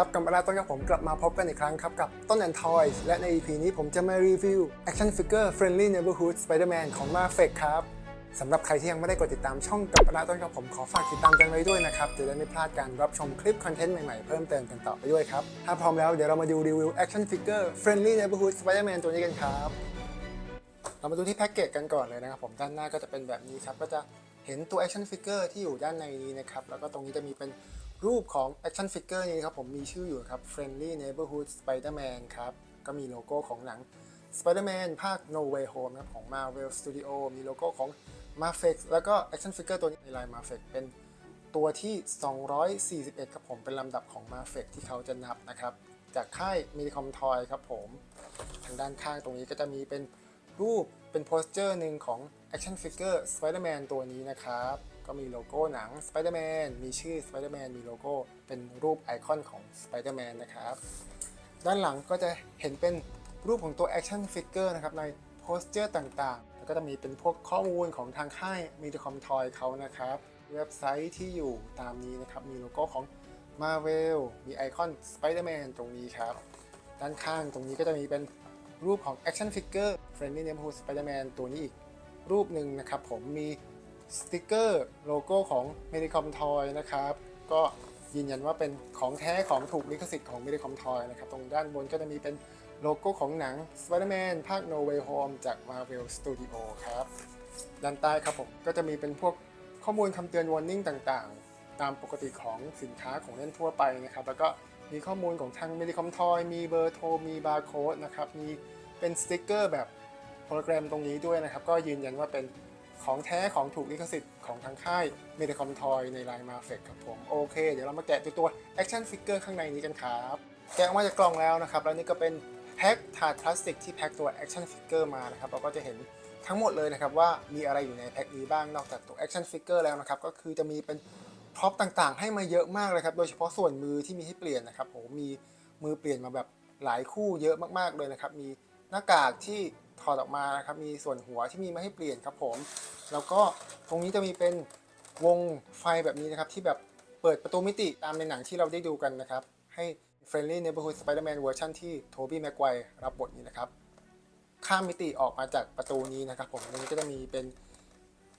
ครับกลับมาแล้วต้นกับผมกลับมาพบกันอีกครั้งครับ กับต้นแอนทอยและใน EP นี้ผมจะมารีวิว Action Figure Friendly Neighborhood Spider-Man ของ Marvel ครับสำหรับใครที่ยังไม่ได้กดติดตามช่องกับมาแล้วต้นกับผมขอฝากติดตามกันไว้ด้วยนะครับ จะได้ไม่พลาดการรับชมคลิปคอนเทนต์ใหม่ๆ เพิ่มเติมกันต่อไปด้วยครับ ถ้าพร้อมแล้วเดี๋ยวเรามาดูรีวิว Action Figure Friendly Neighborhood Spider-Man ตัวนี้กันครับเรามาดูที่แพ็กเกจกันก่อนเลยนะครับผมด้านหน้าก็จะเป็นแบบนี้ครับก็จะ เห็นตัว action figure ที่อยู่ด้านในนี้นะครับ แล้วก็ตรงนี้จะมีเป็นรูปของ action figure นี้ครับผมมีชื่ออยู่ครับ friendly neighborhood Spider-Man ครับ ก็มีโลโก้ของหนัง Spider-Man ภาค No Way Home ครับของ Marvel Studio มีโลโก้ของ Marvel แล้วก็ action figure ตัวนี้ในลาย Marvel เป็นตัวที่ 241 ครับผมเป็นลำดับของ Marvel ที่เขาจะนับนะครับ จากค่าย Medicom Toy ครับผม ทางด้านข้างตรงนี้ก็จะมีเป็นรูปเป็นโพสเจอร์หนึ่งของ Action Figure Spider-Man ตัวนี้นะครับ ก็มีโลโก้หนัง Spider-Man มีชื่อ Spider-Man มีโลโก้เป็นรูปไอคอนของ Spider-Man นะครับ ด้านหลังก็จะเห็นเป็นรูปของตัว Action Figure นะครับในโพสเจอร์ต่างๆ แล้วก็จะมีเป็นพวกข้อมูลของทางค่าย Medicom Toy เขานะครับ เว็บไซต์ที่อยู่ตามนี้นะครับ มีโลโก้ของ Marvel มีไอคอน Spider-Man ตรงนี้ครับ ด้านข้างตรงนี้ก็จะมีเป็นรูปของ Action Figure Friendly Neighborhood Spider-Man ตัวนี้อีก รูปหนึ่งนะครับผมมีสติกเกอร์โลโก้ของ Medicom Toy นะครับ ก็ยืนยันว่าเป็นของแท้ของถูกลิขสิทธิ์ของ Medicom Toy นะครับ ตรงด้านบนก็จะมีเป็นโลโก้ของหนัง Spider-Man ภาค No Way Home จาก Marvel Studio ครับ ด้านใต้ครับผมก็จะมีเป็นพวกข้อมูลคำเตือน warning ต่างๆ ตามปกติของสินค้าของเล่นทั่วไปนะครับ แล้วก็มีข้อมูลของทาง Medicom Toy มีเบอร์โทร มีบาร์โค้ดนะครับ มีเป็นสติกเกอร์แบบ โฮโลแกรมตรงนี้ด้วยนะครับ ก็ยืนยันว่าเป็นของแท้ของถูกลิขสิทธิ์ของทางค่าย Medicom Toy ในลายมาเฟกครับผม โอเค เดี๋ยวเรามาแกะตัวตัว Action Figure ข้างในนี้กันครับ แกะออกมาจากกล่องแล้วนะครับ แล้วนี่ก็เป็นแพ็คถาดพลาสติกที่แพ็คตัว Action Figure มานะครับ เราก็จะเห็นทั้งหมดเลยนะครับว่ามีอะไรอยู่ในแพ็คนี้บ้างนอกจากตัว Action Figure แล้วนะครับ ก็คือจะมีเป็นพร็อพต่างๆ ให้มาเยอะมากเลยครับ โดยเฉพาะส่วนมือที่มีให้เปลี่ยนนะครับโหมีมือเปลี่ยนมาแบบหลายคู่เยอะมากๆเลยนะครับ มีหน้ากากที่ ถอดออกมานะครับ มีส่วนหัวที่มีมาให้เปลี่ยนครับผม แล้วก็ตรงนี้จะมีเป็นวงไฟแบบนี้นะครับ ที่แบบเปิดประตูมิติตามในหนังที่เราได้ดูกันนะครับ ให้ Friendly Neighborhood Spider-Man เวอร์ชันที่โทบี้แม็กไกวรับบทนี้นะครับ ข้ามมิติออกมาจากประตูนี้นะครับ ผมตรงนี้ก็จะมีเป็น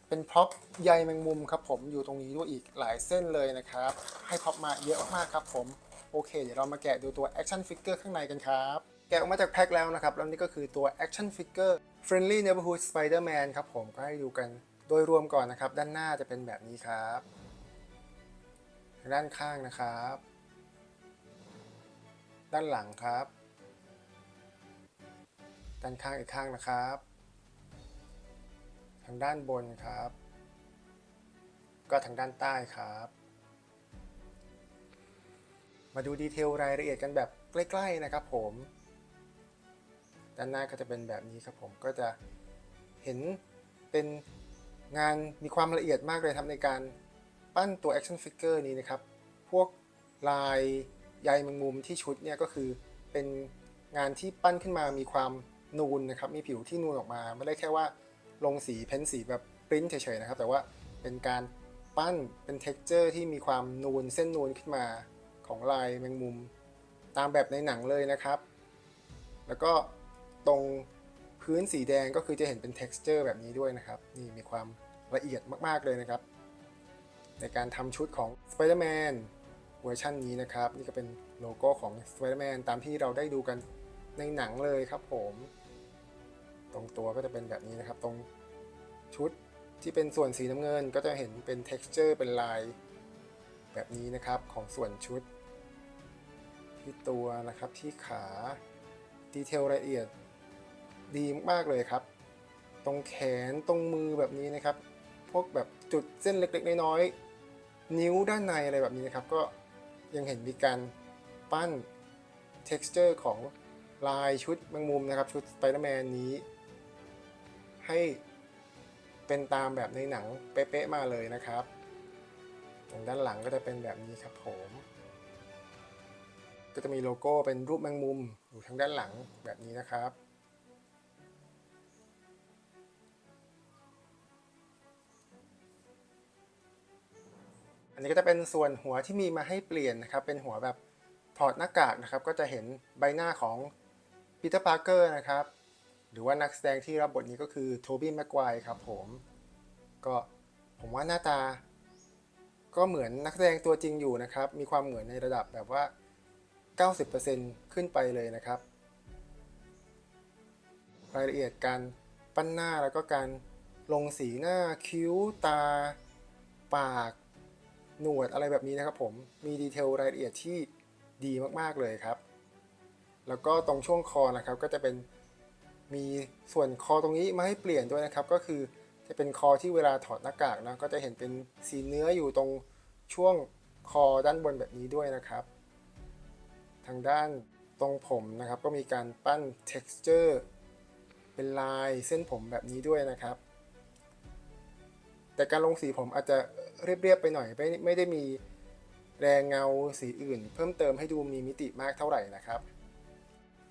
เป็นพร็อพใยแมงมุมครับผมอยู่ตรงนี้ด้วยอีกหลายเส้นเลยนะครับ ให้พร็อพมาเยอะมากๆครับผมโอเค เดี๋ยวเรามาแกะดูตัว Action Figure ข้างในกันครับ แกะออกมาจากแพ็คแล้วนะครับ แล้วนี่ก็คือตัว Action Figure Friendly Neighborhood Spider-Man ครับผมก็ให้ดูกันโดยรวมก่อนนะครับ ด้านหน้าจะเป็นแบบนี้ครับ ด้านข้างนะครับ ด้านหลังครับ ด้านข้างอีกข้างนะครับ ทางด้านบนครับ ก็ทางด้านใต้ครับมาดูดีเทลรายละเอียดกันแบบใกล้ ๆ นะครับผม ด้านหน้าก็จะเป็นแบบนี้ครับผมก็จะเห็นเป็นงานมีความละเอียดมากเลยครับในการปั้นตัว action figure นี้นะครับ พวกลายใยแมงมุมที่ชุดเนี่ยก็คือเป็นงานที่ปั้นขึ้นมามีความนูนนะครับ มีผิวที่นูนออกมา ไม่ได้แค่ว่าลงสีเพ้นสีแบบปริ้นเฉยๆนะครับ แต่ว่าเป็นการปั้นเป็น t e x t อร์ที่มีความนูนเส้นนูนขึ้นมาของลายแมงมุม ตามแบบในหนังเลยนะครับ แล้วก็ ตรงพื้นสีแดงก็คือจะเห็นเป็น texture แบบนี้ด้วยนะครับ นี่มีความละเอียดมาก ๆ เลยนะครับ ในการทำชุดของ Spider-Man เวอร์ชันนี้นะครับ นี่ก็เป็นโลโก้ของ Spider-Man ตามที่เราได้ดูกันในหนังเลยครับผม ตรงตัวก็จะเป็นแบบนี้นะครับ ตรงชุดที่เป็นส่วนสีน้ำเงินก็จะเห็นเป็น texture เป็นลายแบบนี้นะครับของส่วนชุด ที่ตัวนะครับที่ขาดีเทลละเอียด ดีมากๆเลยครับ ตรงแขนตรงมือแบบนี้นะครับ พวกแบบจุดเส้นเล็กๆน้อยๆนิ้วด้านในอะไรแบบนี้นะครับ ก็ยังเห็นมีการปั้น texture ของลายชุดแมงมุมนะครับ ชุด Spider-Man นี้ ให้เป็นตามแบบในหนังเป๊ะๆมาเลยนะครับตรงด้านหลังก็จะเป็นแบบนี้ครับผม ก็จะมีโลโก้เป็นรูปแมงมุมอยู่ทางด้านหลังแบบนี้นะครับ นนี้ก็จะเป็นส่วนหัวที่มีมาให้เปลี่ยนนะครับ เป็นหัวแบบถอดหน้ากากนะครับ ก็จะเห็นใบหน้าของปีเตอร์ปาร์เกอร์นะครับ หรือว่านักแสดงที่รับบทนี้ก็คือโทบี้แม็กไกวครับผม ก็ผมว่าหน้าตา ก็เหมือนนักแสดงตัวจริงอยู่นะครับ มีความเหมือนในระดับแบบว่า 90%ขึ้นไปเลยนะครับ รายละเอียดการปั้นหน้าแล้วก็การลงสีหน้าคิ้วตา ปาก หนวดอะไรแบบนี้นะครับผมมีดีเทลรายละเอียดที่ดีมากๆเลยครับ แล้วก็ตรงช่วงคอนะครับก็จะเป็นมีส่วนคอตรงนี้มาให้เปลี่ยนด้วยนะครับ ก็คือจะเป็นคอที่เวลาถอดหน้ากากนะก็จะเห็นเป็นสีเนื้ออยู่ตรงช่วงคอด้านบนแบบนี้ด้วยนะครับ ทางด้านตรงผมนะครับ ก็มีการปั้น texture เป็นลายเส้นผมแบบนี้ด้วยนะครับ แต่การลงสีผมอาจจะ เรียบๆไปหน่อยไม่ไม่ได้มีแรงเงาสีอื่น เพิ่มเติมให้ดูมีมิติมากเท่าไหร่นะครับ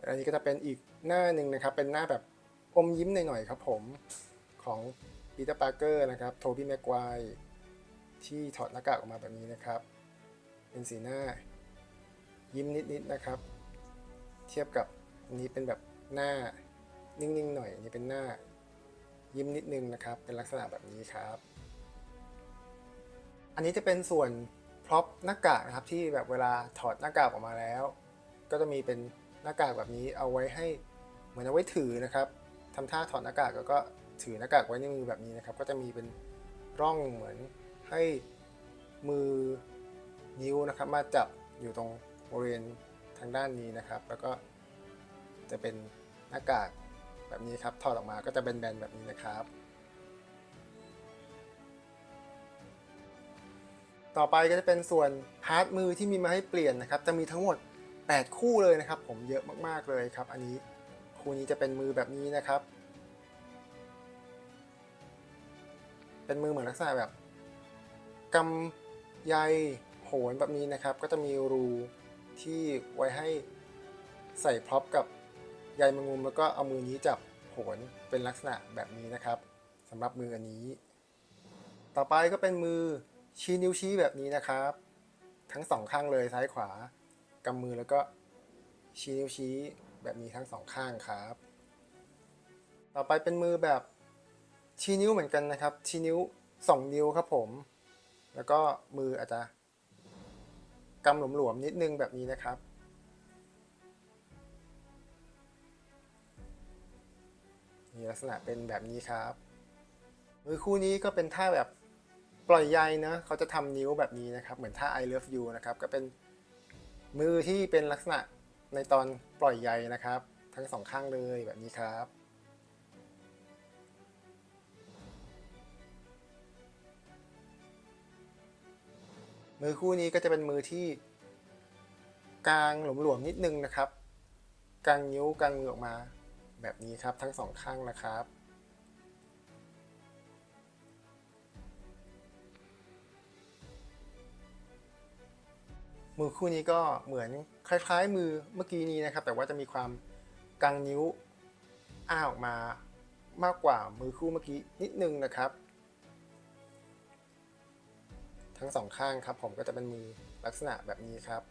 อันนี้ก็จะเป็นอีกหน้าหนึ่งนะครับ เป็นหน้าแบบอมยิ้มหน่อยๆครับผมของปีเตอร์ปาร์เกอร์นะครับโทบี้แม็กไกวที่ถอดหน้ากากออกมาแบบนี้นะครับ เป็นสีหน้ายิ้มนิดๆนะครับ เทียบกับอันนี้เป็นแบบหน้านิ่งๆหน่อยอันนี้เป็นหน้ายิ้มนิดนึงนะครับ เป็นลักษณะแบบนี้ครับ อันนี้จะเป็นส่วนพร็อพหน้ากากนะครับที่แบบเวลาถอดหน้ากากออกมาแล้ว ก็จะมีเป็นหน้ากากแบบนี้เอาไว้ให้เหมือนเอาไว้ถือนะครับทำท่าถอดหน้ากากแล้วก็ถือหน้ากากไว้ในมือแบบนี้นะครับ ก็จะมีเป็นร่องเหมือนให้มือนิ้วนะครับ มาจับอยู่ตรงบริเวณทางด้านนี้นะครับ แล้วก็จะเป็นหน้ากากแบบนี้ครับถอดออกมาก็จะแบนๆแบบนี้นะครับ ต่อไปก็จะเป็นส่วนพาร์ทมือที่มีมาให้เปลี่ยนนะครับ จะมีทั้งหมด 8 คู่เลยนะครับ ผมเยอะมากๆเลยครับ อันนี้คู่นี้จะเป็นมือแบบนี้นะครับ เป็นมือเหมือนลักษณะแบบกำใยโหนแบบนี้นะครับ ก็จะมีรูที่ไว้ให้ใส่พร็อพกับใยแมงมุมแล้วก็เอามือนี้จับโหนเป็นลักษณะแบบนี้นะครับสำหรับมืออันนี้ ต่อไปก็เป็นมือ ชี้นิ้วชี้แบบนี้นะครับ ทั้งสองข้างเลยซ้ายขวากำมือแล้วก็ชี้นิ้วชี้แบบนี้ทั้งสองข้างครับ ต่อไปเป็นมือแบบชี้นิ้วเหมือนกันนะครับ ชี้นิ้วสองนิ้วครับผม แล้วก็มืออาจจะกำหลวมๆนิดนึงแบบนี้นะครับ มีลักษณะเป็นแบบนี้ครับ มือคู่นี้ก็เป็นท่าแบบ ปล่อยใยนะเขาจะทำนิ้วแบบนี้นะครับ เหมือนท่า I love you นะครับ ก็เป็นมือที่เป็นลักษณะในตอนปล่อยใยนะครับ ทั้งสองข้างเลยแบบนี้ครับ มือคู่นี้ก็จะเป็นมือที่กลางหลวมๆนิดนึงนะครับกลางนิ้วกลางมือออกมา แบบนี้ครับทั้งสองข้างนะครับ มือคู่นี้ก็เหมือนคล้ายๆ มือเมื่อกี้นี้นะครับ แต่ว่าจะมีความกลางนิ้วอ้าออกมามากกว่ามือคู่เมื่อกี้นิดนึงนะครับ ทั้งสองข้างครับ ผมก็จะเป็นมือลักษณะแบบนี้ครับ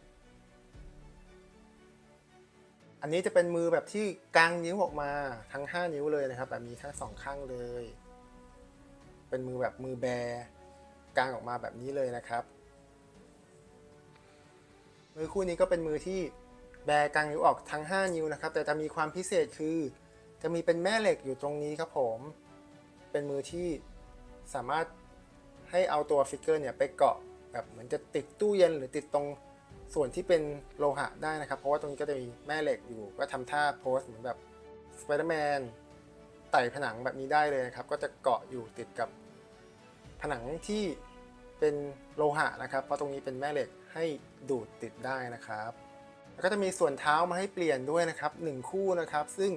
อันนี้จะเป็นมือแบบที่กลางนิ้วออกมาทั้ง 5 นิ้วเลยนะครับ แบบนี้ทั้งสองข้างเลย เป็นมือแบบมือแบกางออกมาแบบนี้เลยนะครับ มือคู่นี้ก็เป็นมือที่แบกลางนิ้วออกทั้ง 5 นิ้วนะครับ แต่จะมีความพิเศษคือ จะมีเป็นแม่เหล็กอยู่ตรงนี้ครับผม เป็นมือที่สามารถให้เอาตัวฟิกเกอร์เนี่ยไปเกาะแบบเหมือนจะติดตู้เย็นหรือติดตรงส่วนที่เป็นโลหะได้นะครับ เพราะว่าตรงนี้ก็จะมีแม่เหล็กอยู่ก็ทำท่าโพสเหมือนแบบสไปเดอร์แมนไต่ผนังแบบนี้ได้เลยนะครับ ก็จะเกาะอยู่ติดกับผนังที่ เป็นโลหะนะครับ เพราะตรงนี้เป็นแม่เหล็กให้ดูดติดได้นะครับ แล้วก็จะมีส่วนเท้ามาให้เปลี่ยนด้วยนะครับหนึ่งคู่นะครับ ซึ่ง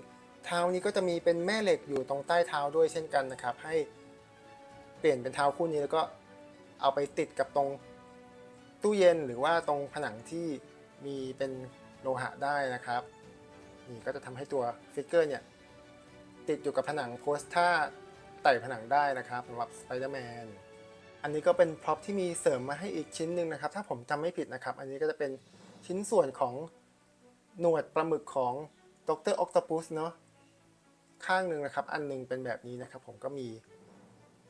เท้านี้ก็จะมีเป็นแม่เหล็กอยู่ตรงใต้เท้าด้วยเช่นกันนะครับ ให้เปลี่ยนเป็นเท้าคู่นี้แล้วก็เอาไปติดกับตรงตู้เย็นหรือว่าตรงผนังที่มีเป็นโลหะได้นะครับ นี่ก็จะทำให้ตัวฟิกเกอร์เนี่ยติดอยู่กับผนังโพสท่าไต่ผนังได้นะครับสำหรับสไปเดอร์แมน อันนี้ก็เป็นพร็อพที่มีเสริมมาให้อีกชิ้นหนึ่งนะครับ ถ้าผมจำไม่ผิดนะครับ อันนี้ก็จะเป็นชิ้นส่วนของหนวดปลาหมึกของดรออ t ต p ปุสเนาะข้างหนึ่งนะครับ อันหนึงเป็นแบบนี้นะครับ ผมก็มี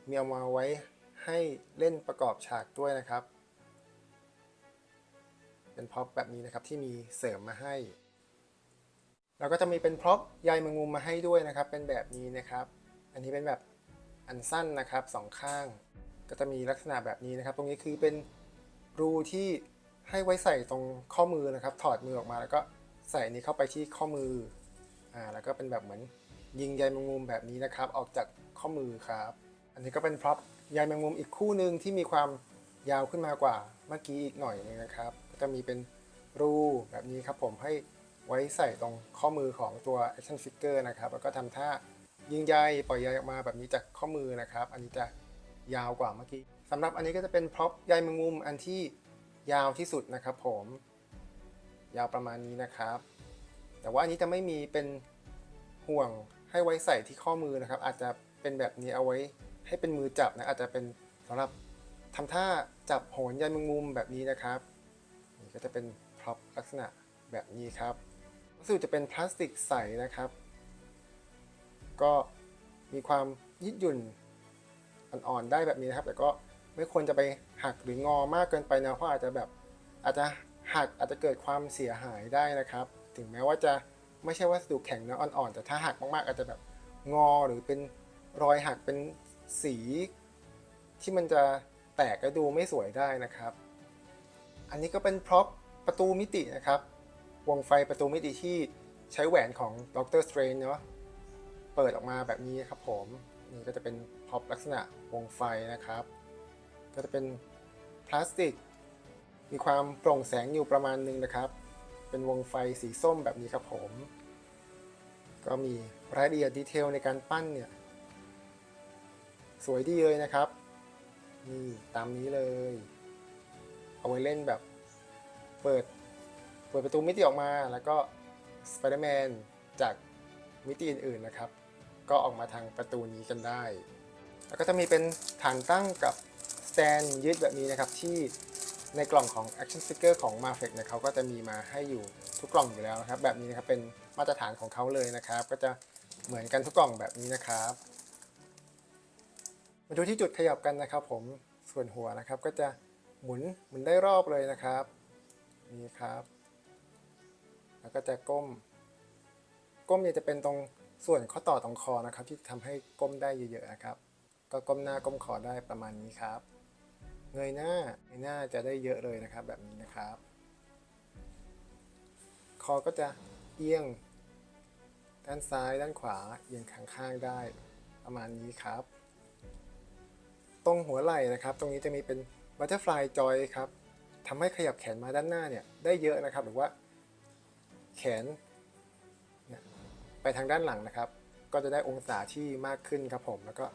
มีเอามาไว้ให้เล่นประกอบฉากด้วยนะครับ เป็นพร็อพแบบนี้นะครับที่มีเสริมมาให้ แล้วก็จะมีเป็นพร็อพใยแมงมุมมาให้ด้วยนะครับ เป็นแบบนี้นะครับ อันนี้เป็นแบบอันสั้นนะครับสองข้าง ก็จะมีลักษณะแบบนี้นะครับ ตรงนี้คือเป็นรูที่ให้ไว้ใส่ตรงข้อมือนะครับ ถอดมือออกมาแล้วก็ใส่นนี้เข้าไปที่ข้อมืออ่าแล้วก็เป็นแบบเหมือนยิงใยแมงมุมแบบนี้นะครับ ออกจากข้อมือครับ อันนี้ก็เป็นพร็อพใยแมงมุมอีกคู่หนึ่งที่มีความยาวขึ้นมากว่าเมื่อกี้อีกหน่อยนึงนะครับ ก็จะมีเป็นรูแบบนี้ครับผมให้ไว้ใส่ตรงข้อมือของตัว action figure นะครับ แล้วก็ทำท่ายิงใยปล่อยใยออกมาแบบนี้จากข้อมือนะครับ อันนี้จะ ยาวกว่าเมื่อกี้สำหรับอันนี้ก็จะเป็นพร็อพใยแมงมุมอันที่ยาวที่สุดนะครับผม ยาวประมาณนี้นะครับ แต่ว่าอันนี้จะไม่มีเป็นห่วงให้ไว้ใส่ที่ข้อมือนะครับ อาจจะเป็นแบบนี้เอาไว้ให้เป็นมือจับนะอาจจะเป็นสำหรับทำท่าจับโหนใยแมงมุมแบบนี้นะครับนี่ก็จะเป็นพร็อพลักษณะแบบนี้ครับรู้สึกจะเป็นพลาสติกใสนะครับ ก็มีความยืดหยุ่น อ่อนๆได้แบบนี้นะครับ แต่ก็ไม่ควรจะไปหักหรืองอมากเกินไปนะเพราะอาจจะแบบอาจจะหักอาจจะเกิดความเสียหายได้นะครับ ถึงแม้ว่าจะไม่ใช่วัสดุแข็งนะอ่อนๆแต่ถ้าหักมากๆ อาจจะแบบงอหรือเป็นรอยหักเป็นสี ที่มันจะแตกและดูไม่สวยได้นะครับ อันนี้ก็เป็นพร็อพประตูมิตินะครับ วงไฟประตูมิติที่ใช้แหวนของดรสเตรนเนาะเปิดออกมาแบบนี้ครับผม นี่ก็จะเป็นพ็อพลักษณะวงไฟนะครับ ก็จะเป็นพลาสติก มีความโปร่งแสงอยู่ประมาณนึงนะครับ เป็นวงไฟสีส้มแบบนี้ครับผม ก็มีรายละเอียดดีเทลในการปั้นเนี่ย สวยดีเลยนะครับ นี่ตามนี้เลย เอาไว้เล่นแบบเปิดเปิดประตูมิติออกมาแล้วก็สไปเดอร์แมนจากมิติอื่นๆนะครับ ก็ออกมาทางประตูนี้กันได้ แล้วก็จะมีเป็นฐานตั้งกับสแตนยึดแบบนี้นะครับที่ในกล่องของ Action Figure ของ m a f e c เนี่ยเขาก็จะมีมาให้อยู่ทุกกล่องอยู่แล้วนะครับ แบบนี้นะครับเป็นมาตรฐานของเขาเลยนะครับ ก็จะเหมือนกันทุกกล่องแบบนี้นะครับ มาดูที่จุดขยับกันนะครับ ผมส่วนหัวนะครับก็จะหมุนหมุนได้รอบเลยนะครับนี่ครับ แล้วก็จะก้ม ก้มเนี่ยจะเป็นตรง ส่วนข้อต่อตรงคอนะครับที่ทำให้ก้มได้เยอะๆนะครับ ก็ก้มหน้าก้มคอได้ประมาณนี้ครับ เงยหน้าเงยหน้าจะได้เยอะเลยนะครับ แบบนี้นะครับ คอก็จะเอียง ด้านซ้ายด้านขวาเอียงข้างๆได้ประมาณนี้ครับ ตรงหัวไหล่นะครับ ตรงนี้จะมีเป็น butterfly joy ครับทำให้ขยับแขนมาด้านหน้าเนี่ยได้เยอะนะครับ หรือว่า แขน ไปทางด้านหลังนะครับ ก็จะได้องศาที่มากขึ้นครับผมแล้วก็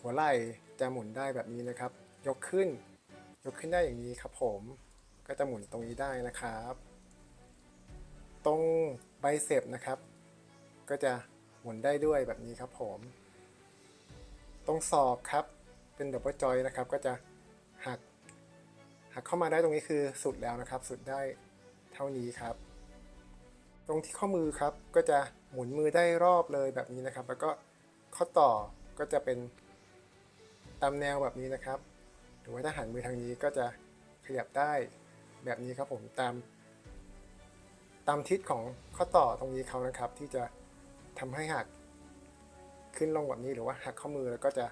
หัวไหล่จะหมุนได้แบบนี้นะครับ ยกขึ้น ยกขึ้นได้อย่างนี้ครับผมก็จะหมุนตรงนี้ได้นะครับ ตรงไบเซปนะครับ ก็จะหมุนได้ด้วยแบบนี้ครับผม ตรงศอกครับเป็นดับเบิลจอยนะครับ ก็จะหักหักเข้ามาได้ตรงนี้คือสุดแล้วนะครับ สุดได้เท่านี้ครับ ตรงที่ข้อมือครับก็จะ หมุนมือได้รอบเลยแบบนี้นะครับ แล้วก็ข้อต่อก็จะเป็นตามแนวแบบนี้นะครับ หรือว่าถ้าหันมือทางนี้ก็จะขยับได้แบบนี้ครับผมตาม ตามทิศของข้อต่อตรงนี้เขานะครับ ที่จะทำให้หักขึ้นลงแบบนี้หรือว่าหักข้อมือแล้วก็จะ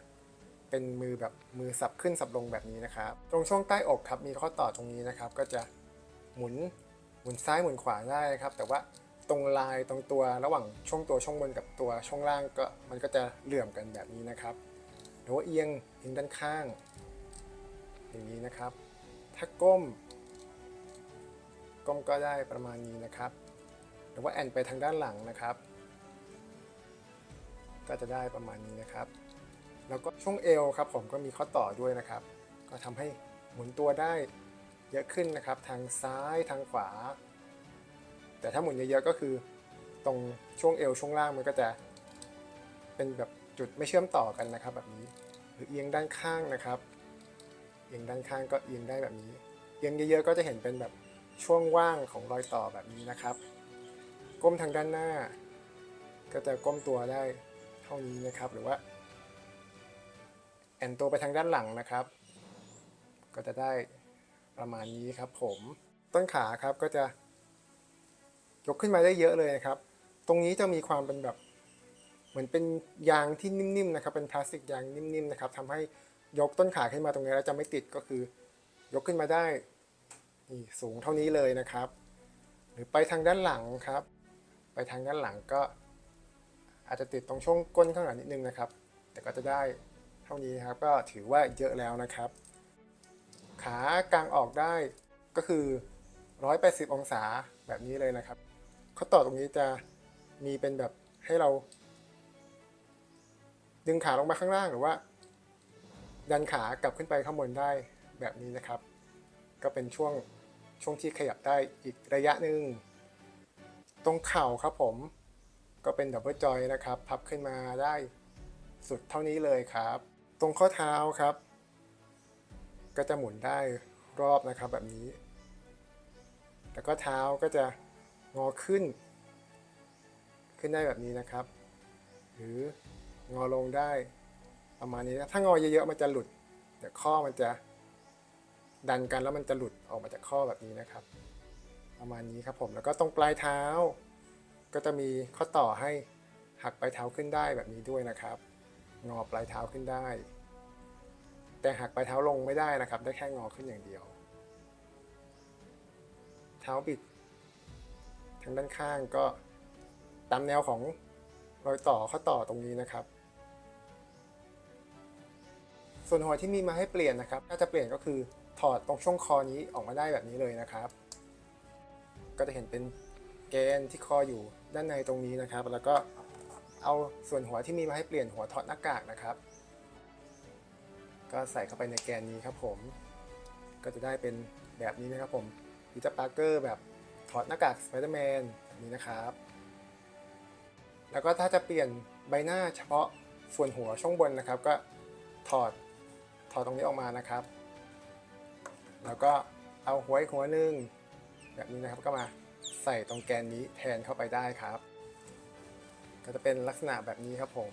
เป็นมือแบบมือสับขึ้นสับลงแบบนี้นะครับ ตรงช่วงใต้อกครับมีข้อต่อตรงนี้นะครับ ก็จะหมุนหมุนซ้ายหมุนขวาได้นะครับ แต่ว่า ตรงลายตรงตัวระหว่างช่วงตัวช่วงบนกับตัวช่วงล่างก็มันก็จะเหลื่อมกันแบบนี้นะครับหรือว่าเอียงเอียงด้านข้าง อย่างนี้นะครับ ถ้าก้ม ก้มก็ได้ประมาณนี้นะครับ หรือว่าแอนไปทางด้านหลังนะครับ ก็จะได้ประมาณนี้นะครับ แล้วก็ช่วงเอวครับผมก็มีข้อต่อด้วยนะครับ ก็ทำให้หมุนตัวได้เยอะขึ้นนะครับ ทางซ้ายทางขวา แต่ถ้าหมุนเยอะๆก็คือตรงช่วงเอวช่วงล่างมันก็จะเป็นแบบจุดไม่เชื่อมต่อกันนะครับแบบนี้หรือเอียงด้านข้างนะครับ เอียงด้านข้างก็เอียงได้แบบนี้ เอียงเยอะๆก็จะเห็นเป็นแบบช่วงว่างของรอยต่อแบบนี้นะครับ ก้มทางด้านหน้า ก็จะก้มตัวได้เท่านี้นะครับ หรือว่าแอนตัวไปทางด้านหลังนะครับ ก็จะได้ประมาณนี้ครับผม ต้นขาครับก็จะ ยกขึ้นมาได้เยอะเลยนะครับ ตรงนี้จะมีความเป็นแบบเหมือนเป็นยางที่นิ่มๆนะครับ เป็นพลาสติกยางนิ่มๆนะครับทำให้ยกต้นขาขึ้นมาตรงนี้แล้วจะไม่ติดก็คือ ยกขึ้นมาได้นี่สูงเท่านี้เลยนะครับ หรือไปทางด้านหลังครับ ไปทางด้านหลังก็ อาจจะติดตรงช่วงก้นข้างหลังนิดนึงนะครับ แต่ก็จะได้เท่านี้ครับ ก็ถือว่าเยอะแล้วนะครับ ขากางออกได้ก็คือ 180 องศาแบบนี้เลยนะครับ ข้อต่อตรงนี้จะมีเป็นแบบให้เรา ดึงขาลงมาข้างล่างหรือว่า ดันขากลับขึ้นไปข้างบนได้แบบนี้นะครับ ก็เป็นช่วงช่วงที่ขยับได้อีกระยะหนึ่งตรงเข่าครับผมก็เป็นดับเบิลจอยนะครับ พับขึ้นมาได้สุดเท่านี้เลยครับ ตรงข้อเท้าครับ ก็จะหมุนได้รอบนะครับแบบนี้ แล้วก็เท้าก็จะ งอขึ้น ขึ้นได้แบบนี้นะครับ หรืองอลงได้ประมาณนี้ถ้างอเยอะๆมันจะหลุด เดี๋ยวข้อมันจะดันกันแล้วมันจะหลุดออกมาจากข้อแบบนี้นะครับ ประมาณนี้ครับผมแล้วก็ตรงปลายเท้า ก็จะมีข้อต่อให้หักปลายเท้าขึ้นได้แบบนี้ด้วยนะครับ งอปลายเท้าขึ้นได้ แต่หักปลายเท้าลงไม่ได้นะครับ ได้แค่งอขึ้นอย่างเดียว เท้าบิด ทางด้านข้างก็ตามแนวของรอยต่อข้อต่อตรงนี้นะครับ ส่วนหัวที่มีมาให้เปลี่ยนนะครับ ถ้าจะเปลี่ยนก็คือถอดตรงช่วงคอนี้ออกมาได้แบบนี้เลยนะครับ ก็จะเห็นเป็นแกนที่คออยู่ด้านในตรงนี้นะครับ แล้วก็เอาส่วนหัวที่มีมาให้เปลี่ยนหัวถอดหน้ากากนะครับ ก็ใส่เข้าไปในแกนนี้ครับผม ก็จะได้เป็นแบบนี้นะครับผมพีเตอร์ปาร์เกอร์แบบ ถอดหน้ากากสไปเดอร์แมนแบบนี้นะครับ แล้วก็ถ้าจะเปลี่ยนใบหน้าเฉพาะส่วนหัวช่วงบนนะครับ ก็ถอดถอดตรงนี้ออกมานะครับ แล้วก็เอาหัวอีกหัวหนึ่งแบบนี้นะครับก็มาใส่ตรงแกนนี้แทนเข้าไปได้ครับ ก็จะเป็นลักษณะแบบนี้ครับผม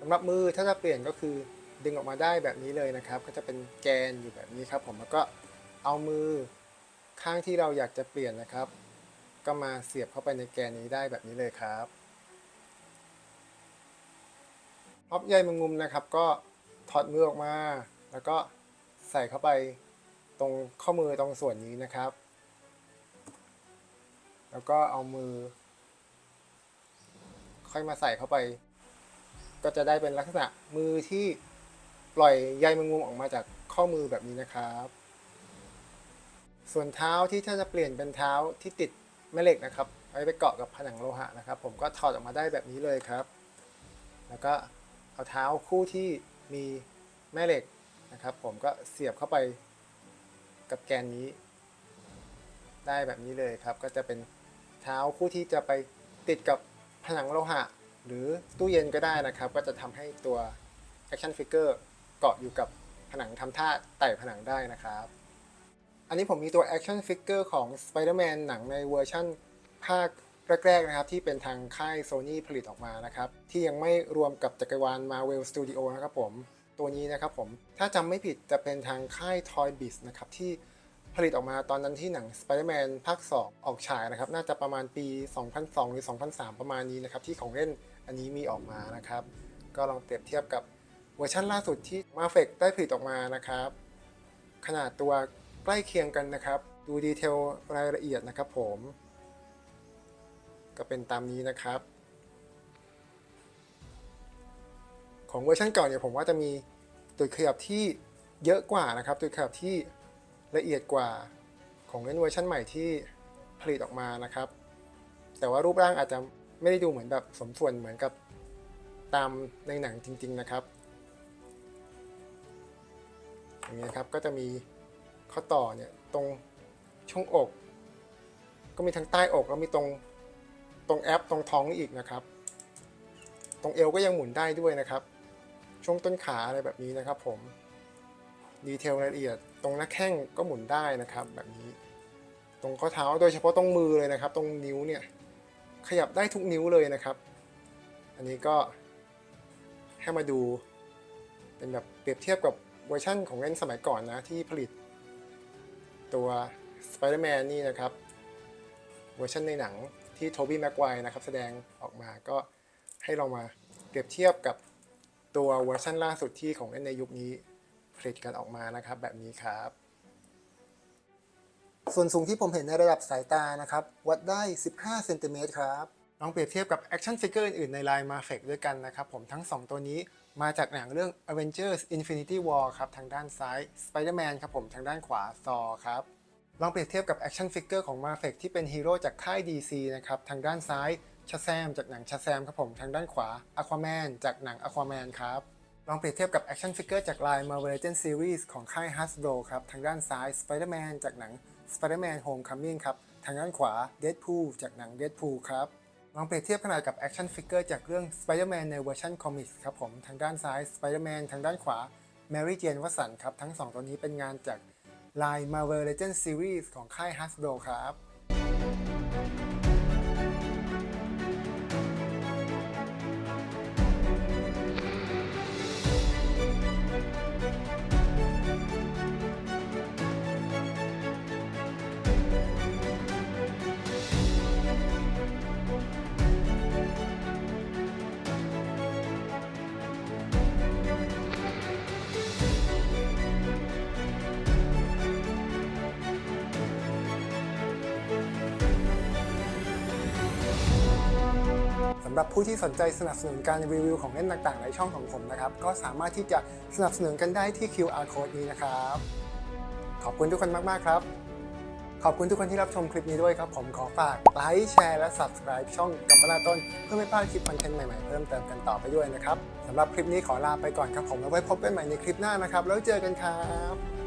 สำหรับมือถ้าจะเปลี่ยนก็คือดึงออกมาได้แบบนี้เลยนะครับ ก็จะเป็นแกนอยู่แบบนี้ครับผมแล้วก็เอามือ ข้างที่เราอยากจะเปลี่ยนนะครับ ก็มาเสียบเข้าไปในแกนนี้ได้แบบนี้เลยครับพับใยแมงมุมนะครับ ก็ถอดมือออกมา แล้วก็ใส่เข้าไปตรงข้อมือตรงส่วนนี้นะครับ แล้วก็เอามือ ค่อยมาใส่เข้าไป ก็จะได้เป็นลักษณะมือที่ปล่อยใยแมงมุมออกมาจากข้อมือแบบนี้นะครับ ส่วนเท้าที่ถ้าจะเปลี่ยนเป็นเท้าที่ติดแม่เหล็กนะครับไว้ไปเกาะกับผนังโลหะนะครับ ผมก็ถอดออกมาได้แบบนี้เลยครับ แล้วก็เอาเท้าคู่ที่มีแม่เหล็กนะครับ ผมก็เสียบเข้าไปกับแกนนี้ ได้แบบนี้เลยครับ ก็จะเป็นเท้าคู่ที่จะไปติดกับผนังโลหะ หรือตู้เย็นก็ได้นะครับ ก็จะทำให้ตัว action figure เกาะอยู่กับผนังทำท่าไต่ผนังได้นะครับ อันนี้ผมมีตัว action figure ของ Spider-Man หนังในเวอร์ชั่นภาคแรกๆนะครับที่เป็นทางค่าย Sony ผลิตออกมานะครับที่ยังไม่รวมกับจักรวาล Marvel Studio นะครับผมตัวนี้นะครับผมถ้าจำไม่ผิดจะเป็นทางค่าย Toy Biz นะครับที่ผลิตออกมาตอนนั้นที่หนัง Spider-Man ภาค 2 ออกฉายนะครับน่าจะประมาณปี 2002 หรือ 2003 ประมาณนี้นะครับที่ของเล่นอันนี้มีออกมานะครับก็ลองเปรียบเทียบกับเวอร์ชันล่าสุดที่ m a r v e ได้ผลิตออกมานะครับขนาดตัว ใกล้เคียงกันนะครับ ดูดีเทลรายละเอียดนะครับผม ก็เป็นตามนี้นะครับ ของเวอร์ชันเก่าเนี่ยผมว่าจะมีจุดขยับที่เยอะกว่านะครับจุดขยับที่ละเอียดกว่าของเล่นเวอร์ชันใหม่ที่ผลิตออกมานะครับ แต่ว่ารูปร่างอาจจะไม่ได้ดูเหมือนแบบสมส่วนเหมือนกับตามในหนังจริง ๆ นะครับอย่างนี้นครับก็จะมี ข้อต่อเนี่ยตรงช่องอก ก็มีทั้งใต้อกแล้วมีตรงตรงแอปตรงท้องอีกนะครับ ตรงเอวก็ยังหมุนได้ด้วยนะครับ ช่วงต้นขาอะไรแบบนี้นะครับ ผมดีเทลรายละเอียด ตรงหน้าแข้งก็หมุนได้นะครับ แบบนี้ ตรงข้อเท้าโดยเฉพาะตรงมือเลยนะครับ ตรงนิ้วเนี่ยขยับได้ทุกนิ้วเลยนะครับ อันนี้ก็ให้มาดูเป็นแบบเปรียบเทียบกับเวอร์ชั่นของเล่นสมัยก่อนนะที่ผลิต ตัว Spider-Man นี่นะครับ เวอร์ชันในหนังที่โทบี้แม็กไกวนะครับ แสดงออกมาก็ให้เรามาเปรียบเทียบกับตัวเวอร์ชันล่าสุดที่ของเล่นในยุคนี้ผลิตกันออกมานะครับ แบบนี้ครับ ส่วนสูงที่ผมเห็นในระดับสายตานะครับ วัดได้ 15เซนติเมตรครับ ลองเปรียบเทียบกับแอคชั่นฟิกเกอร์อื่นๆในไลน์มาเฟกด้วยกันนะครับ ผมทั้ง 2 ตัวนี้ มาจากหนังเรื่อง Avengers Infinity War ครับทางด้านซ้าย Spider-Man ครับผมทางด้านขวา Thor ครับลองเปรียบเทียบกับแอคชั่นฟิกเกอร์ของ Marvel ที่เป็นฮีโร่จากค่าย DC นะครับทางด้านซ้ายชาแซมจากหนังชาแซมครับผมทางด้านขวา Aquaman จากหนัง Aquaman ครับลองเปรียบเทียบกับแอคชั่นฟิกเกอร์จากลาย Marvel Legends Series ของค่าย Hasbro ครับทางด้านซ้าย Spider-Man จากหนัง Spider-Man Homecoming ครับทางด้านขวา Deadpool จากหนัง Deadpool ครับ ลองเปรียบเทียบขนาดกับแอคชั่นฟิกเกอร์จากเรื่อง Spider-Man ในเวอร์ชันคอมิกส์ครับผมทางด้านซ้าย Spider-Man ทางด้านขวา Mary Jane Watson ครับ ทั้ง 2 ตัวนี้เป็นงานจากลาย Marvel Legends Series ของค่าย Hasbro ครับ หรับผู้ที่สนใจสนับสนุนการรีวิวของเล่นต่างๆ ในช่องของผมนะครับ ก็สามารถที่จะสนับสนุนกันได้ที่ QR code นี้นะครับ ขอบคุณทุกคนมาก ๆ ครับ ขอบคุณทุกคนที่รับชมคลิปนี้ด้วยครับผมขอฝากไลค์แชร์และ Subscribe ช่องกัปปนาต้น เพื่อไม่พลาดคลิปคอนเทนต์ใหม่ ๆ เพิ่มเติมกันต่อไปด้วยนะครับสำหรับคลิปนี้ขอลาไปก่อนครับผมแล้วไว้พบกันใหม่ในคลิปหน้านะครับ แล้วเจอกันครับ